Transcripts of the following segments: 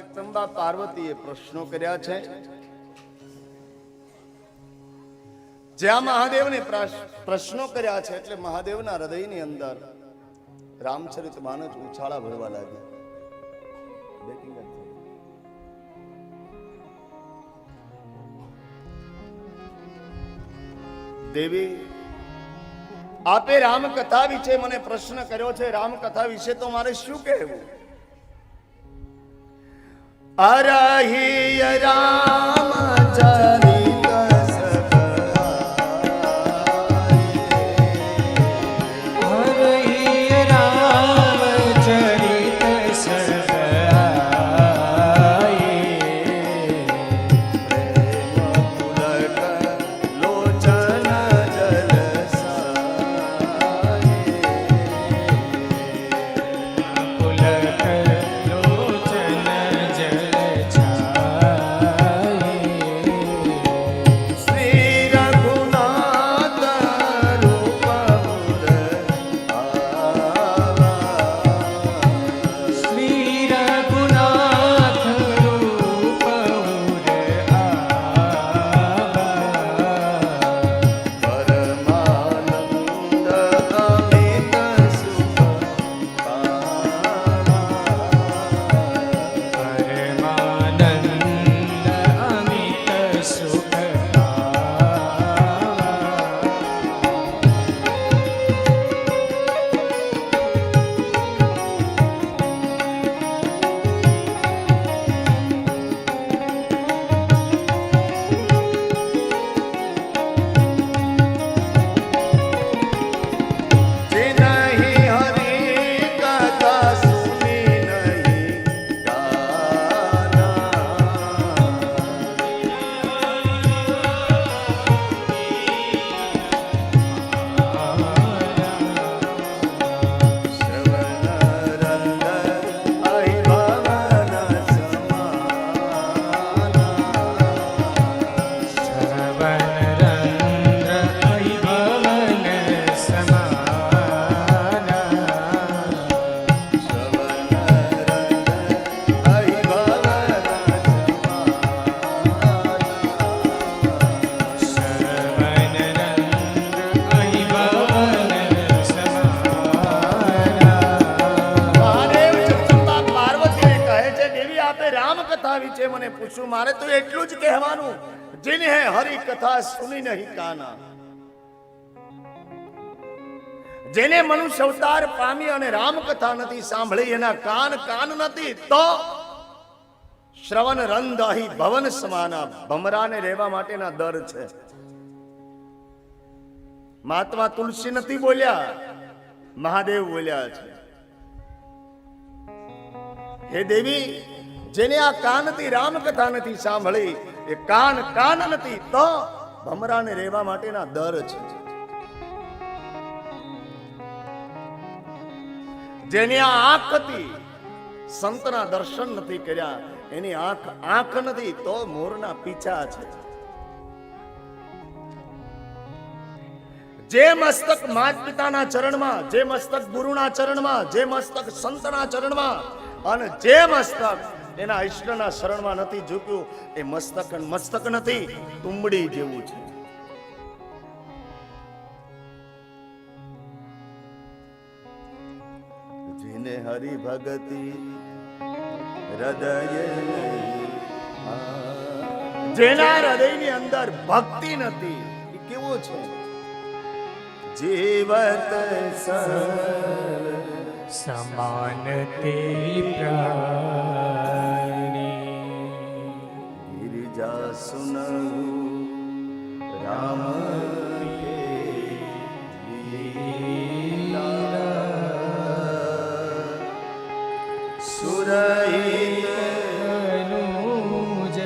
જગદંબા પાર્વતીએ પ્રશ્નો કર્યા છે. જ્યાં મહાદેવને પ્રશ્નો કર્યા છે એટલે મહાદેવના હૃદયની અંદર રામચરિત માનસ ઉછાળા ભરવા લાગ્યા. દેવી, આપે રામકથા વિશે મને પ્રશ્ન કર્યો છે. રામકથા વિશે તો મારે શું કહેવું? અરહિય રામ હરિ રામકથા વિશે મને પૂછ્યું, મારે તો એટલું જ કહેવાનું, જેને હરી કથા સુની નહીં કાના. જેને મનુષ્ય અવતાર પામી અને રામકથા નથી સાંભળી, એના કાન કાન નથી, તો શ્રવણ રંધ અહીં ભવન સમાના ભમરાને રહેવા માટેના દર છે. મહાત્મા તુલસી નથી બોલ્યા, મહાદેવ બોલ્યા છે. હે દેવી જેને આ કાનથી રામકથા નથી સાંભળી, એ કાન કાન નથી તો ભમરાને રહેવા માટેના દર છે. જેની આ આંખ હતી સંતના દર્શન નથી કર્યા, એની આંખ આંખ નથી તો મોરના પીછા છે. જે મસ્તક માત પિતાના ચરણમાં, જે મસ્તક ગુરુના ચરણમાં, જે મસ્તક સંતના ચરણમાં, અને જે મસ્તક એના ઈષ્ટના શરણમાં નથી ઝૂક્યું. એ મસ્તક મસ્તક નથી તુંબડી જેવું છે. જેને હરિ ભગતિ હૃદય જેના હૃદયની અંદર ભક્તિ નથી એ કેવો છે? જીવત સર સમાન તેરી પ્રાણી ગિરિજા સુનહુ રામ. સુરહિત અનુજ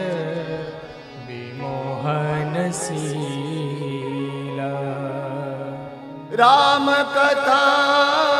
રામ કથા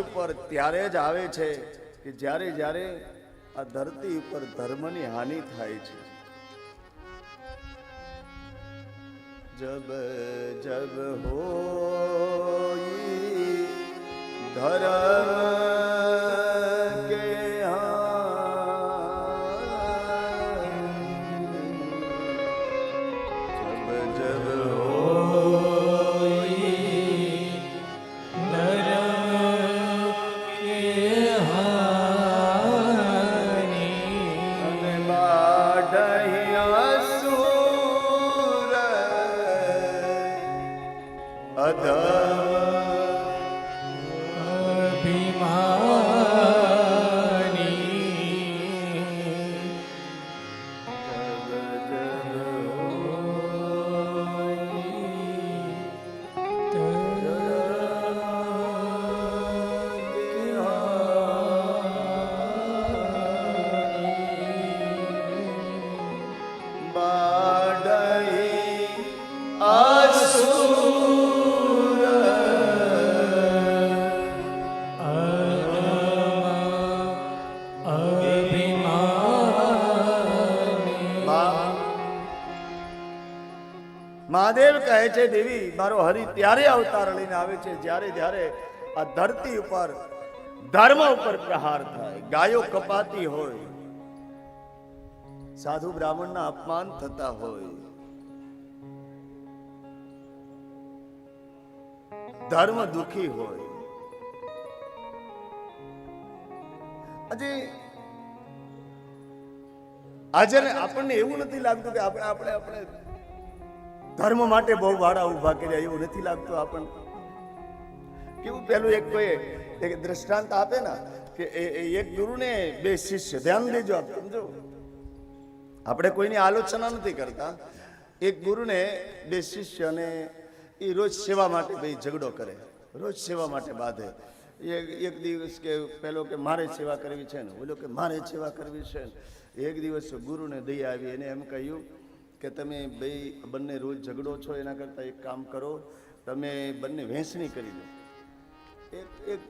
ઉપર ત્યારે જ આવે છે કે જ્યારે જ્યારે આ ધરતી ઉપર ધર્મની હાનિ થાય છે. જબ જબ હો ધર્મ કે જબ જબ મહાદેવ કહે છે, દેવી, મારો હરિ ત્યારે અવતાર લઈને આવે છે જ્યારે જ્યારે આ ધરતી ઉપર, ધર્મ ઉપર પ્રહાર થાય, ગાયો કપાતી હોય, સાધુ બ્રાહ્મણના અપમાન થતા હોય. ધર્મ દુખી હોય. આજે આજે આપણને એવું નથી લાગતું કે આપણે આપણે આપણે ધર્મ માટે બહુ વાળા ઊભા કર્યા, એવું નથી લાગતું આપણને. કેવું પેલું એક કોઈ એક દ્રષ્ટાંત આપે ને, કે એક ગુરુને બે શિષ્ય, ધ્યાન દેજો આપ, સમજો. આપણે કોઈની આલોચના નથી કરતા. એક ગુરુને બે શિષ્ય અને એ રોજ સેવા માટે ભાઈ ઝઘડો કરે, રોજ સેવા માટે બાંધે. એક દિવસ કે પેલો કે મારે સેવા કરવી છે ને, ઓલો કે મારે સેવા કરવી છે ને. એક દિવસ ગુરુને દઈ આવી એને એમ કહ્યું કે તમે બે, બંને રોજ ઝઘડો છો, એના કરતાં એક કામ કરો, તમે બંને વહેંચણી કરી લો એક એક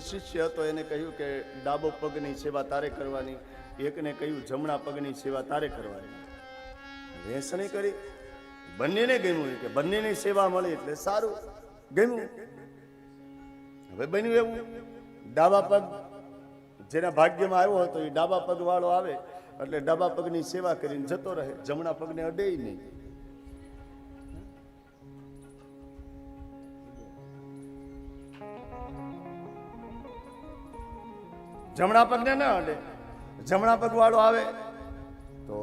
શિષ્ય હતો, એને કહ્યું કે ડાબો પગની સેવા તારે કરવાની, એકને કહ્યું જમણા પગની સેવા તારે કરવાની. વહેંચણી કરી, બંનેને ગમ્યું કે બંનેની સેવા મળી એટલે સારું, ગમ્યું. હવે બન્યું એવું. ડાબા પગ, જેના ભાગ્યમાં આવ્યો હતો, એ ડાબા પગ વાળો આવે એટલે ડાબા પગની સેવા કરીને જતો રહે. જમણા પગને અડે નહીં. જમણા પગને ન અડે. જમણા પગ વાળો આવે તો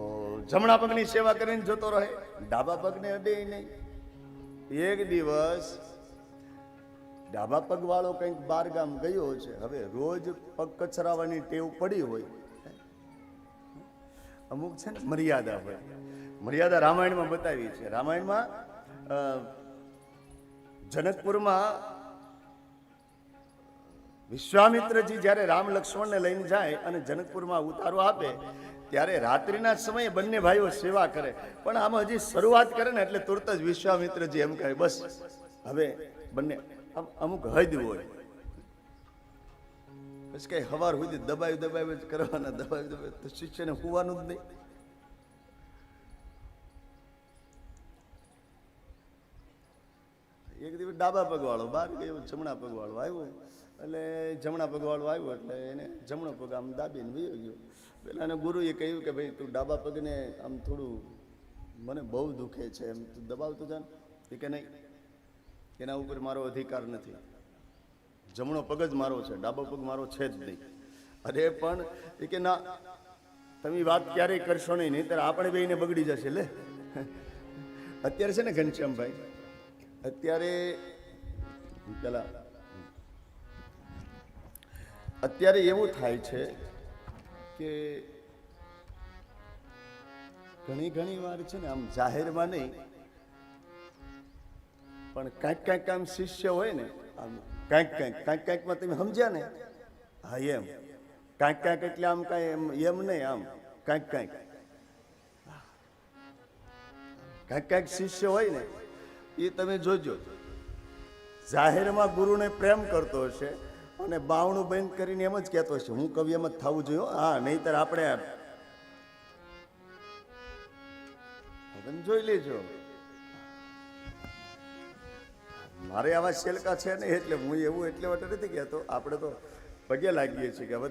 જમણા પગની સેવા કરીને જતો રહે. ડાબા પગને અડે નહીં. એક દિવસ ડાબા પગવાળો કંઈક બાર ગામ ગયો છે. હવે રોજ પગ કચરાવાની ટેવ પડી હોય. અમુક છે ને મર્યાદા હોય. મર્યાદા રામાયણમાં બતાવી છે. રામાયણમાં જનકપુરમાં વિશ્વામિત્રજી જ્યારે રામ લક્ષ્મણને લઈને જાય અને જનકપુરમાં ઉતારો આપે, ત્યારે રાત્રિના સમયે બંને ભાઈઓ સેવા કરે. પણ આમાં હજી શરૂઆત કરે ને એટલે તુરત જ વિશ્વામિત્રજી એમ કહે, બસ, હવે બંને અમુક હદ હોય. બસ કઈ હવાર સુધી દબાવી દબાવી જ કરવાના દબાવી દબાવી તો શિષ્યને હોવાનું જ નહીં. એક દિવસ ડાબા પગવાળો બહાર ગયો, જમણા પગવાળો આવ્યો. એટલે જમણા પગવાળો આવ્યો, એટલે એને જમણો પગ આમ દાબીને વયો ગયો. પેલાને ગુરુએ કહ્યું કે ભાઈ, તું ડાબા પગને આમ થોડું મને બહુ દુખે છે, એમ. તું દબાવતો જાન એ કે નહીં. એના ઉપર મારો અધિકાર નથી. જમણો પગ જ મારો છે, ડાબો પગ મારો છે જ નહીં. અરે પણ, એ કે ના, તમે વાત ક્યારેય કરશો નહીં નહીં આપણે બેને બગડી જશે, લે. અત્યારે છે ને ઘનશ્યામભાઈ, અત્યારે, પેલા, અત્યારે એવું થાય છે કે ઘણી ઘણી વાર છે ને, આમ જાહેરમાં નહીં, પણ કાંઈક કાંઈક આમ શિષ્ય હોય ને, આમ કાંઈક કાંઈક કાંઈક કાંઈકમાં તમે સમજ્યા ને? હા, એમ. કાંઈક કાંઈક એટલે આમ કાંઈ એમ એમ નહીં, આમ. કાંઈક કાંઈક. કાંઈક કાંઈક શિષ્ય હોય ને, એ તમે જોજો. જાહેરમાં ગુરુને પ્રેમ કરતો હશે અને બાવણું બંધ કરીને એમ જ કહેતો હશે, હું કવિ એમ જ થવું જોઈએ હા. નહીતર આપણે જોઈ લેજો. મારે આવા શેલકા છે નહીં, એટલે હું એવું એટલે માટે નથી કહેતો. આપણે તો પગે લાગીએ છીએ કે હવે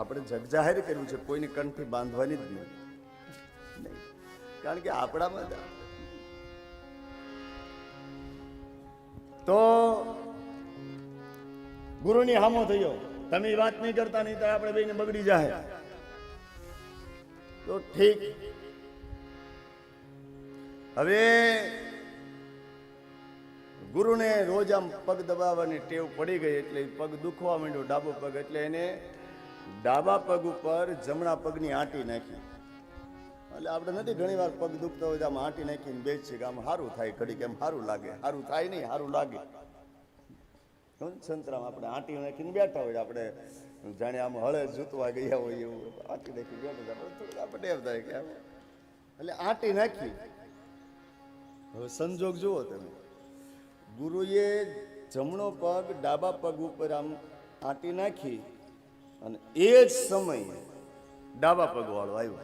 આપણે જગ જાહેર કર્યું છે, કોઈને કંઠથી બાંધવાની જ નહીં. કારણ કે આપણામાં તો ગુરુની હામો થયો. તમે વાત નહીં કરતા, નહીં તો આપણે બેને બગડી જાય તો ઠીક. હવે ગુરુને રોજ આમ પગ દબાવવાની ટેવ પડી ગઈ એટલે પગ દુખવા માંડ્યો, ડાબો પગ. એટલે એને ડાબા પગ ઉપર જમણા પગની આંટી નાખી. એટલે આપણે નથી ઘણી વાર પગ દુખતો હોય તો આમ આંટી નાખીને બેસીએ કે આમ સારું થાય ઘડી કેમ સારું લાગે. સારું થાય નહીં સારું લાગે. સંતરામ આપણે આંટી નાખીને બેઠા હોય, આપણે જાણે આમ હળે જૂતવા ગયા હોય એવું. આંટી નાખી બેઠા આપણે એમ થાય કે એટલે આંટી નાખી. હવે સંજોગ જુઓ તમે. ગુરુએ જમણો પગ ડાબા પગ ઉપર આમ આંટી નાખી અને એ જ સમયે ડાબા પગવાળો આવ્યો.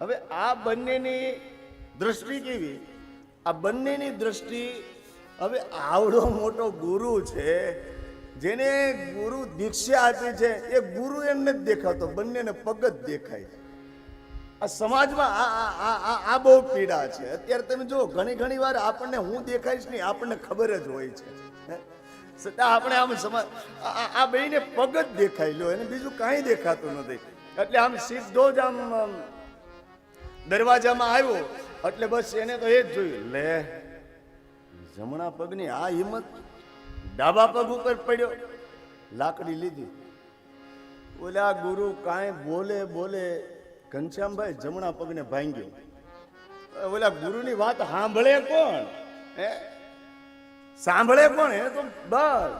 હવે આ બંનેની દ્રષ્ટિ કેવી? આ બંનેની દ્રષ્ટિ હવે આવડો મોટો ગુરુ છે, જેને ગુરુ દીક્ષા આપી છે, એ ગુરુ એમ નથી દેખાતો, બંનેને પગ જ દેખાય છે. આ સમાજમાં આ આ આ બહુ પીડા છે. અત્યારે તમે જુઓ, ઘણી ઘણી વાર આપણને હું દેખાઈશ નહીં, આપણને ખબર જ હોય છે? છતાં આપણે આમ સમાજ આ- આ પગ જ દેખાઈ લો એને બીજું કાંઈ દેખાતું નથી. એટલે આમ સીધો જ આમ દરવાજામાં આવ્યો. એટલે બસ એને તો એ જ જોયું, લે, જમણા પગની આ હિંમત ડાબા પગ ઉપર પડ્યો. લાકડી લીધી. ઓલા ગુરુ કાંઈ બોલે બોલે ઘનશ્યામભાઈ જમણા પગને ભાંગ્યો. ઓલા ગુરુની વાત સાંભળે કોણ? હે? સાંભળે કોણ? એ તો બસ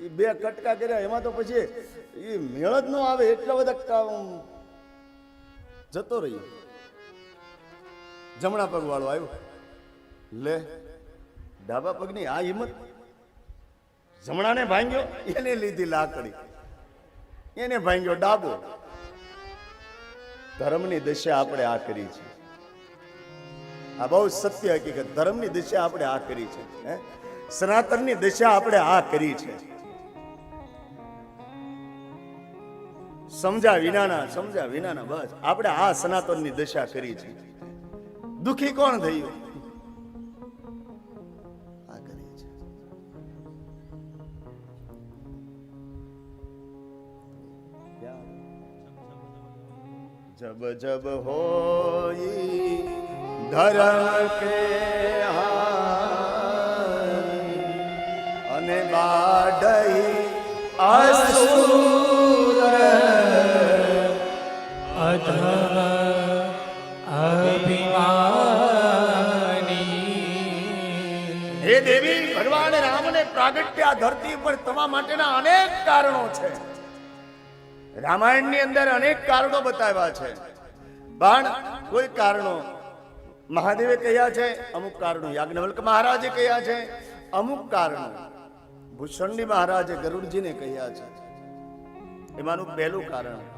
એ બે કટકા કર્યા, એમાં તો પછી એ મેળ જ ન આવે, એટલા બધા જતો રહ્યો. જમણા પગ વાળો આવ્યો. લે, ડાબા પગની આ હિંમત. જમણાને ભાંગ્યો, એને લીધી લાકડી. એને ભાંગ્યો ડાબો. ધર્મની દિશા આપણે આ કરી છે. આ બહુ સત્ય હકીકત. ધર્મની દિશા આપણે આ કરી છે? સનાતનની દિશા આપણે આ કરી છે. સમજા વિનાના સમજા વિનાના બસ. આપણે આ સનાતનની દિશા કરી છે. દુખી કોણ થયું? આ કરી છે. जब जब होई धर्म के हारी અને બાડઈ અસુર અધમ અભિમાની હે દેવી ભગવાન રામને પ્રાગટ્ય આ ધરતી પર થવા માટેના અનેક કારણો છે રામાયણની અંદર અનેક કારણો બતાવ્યા છે. પણ કોઈ કારણો મહાદેવે કહ્યા છે, અમુક કારણો યાજ્ઞવલ્ક મહારાજે કહ્યા છે, અમુક કારણો ભૂષણની મહારાજે ગરુડજીને કહ્યા છે. એમાંનું પહેલું કારણ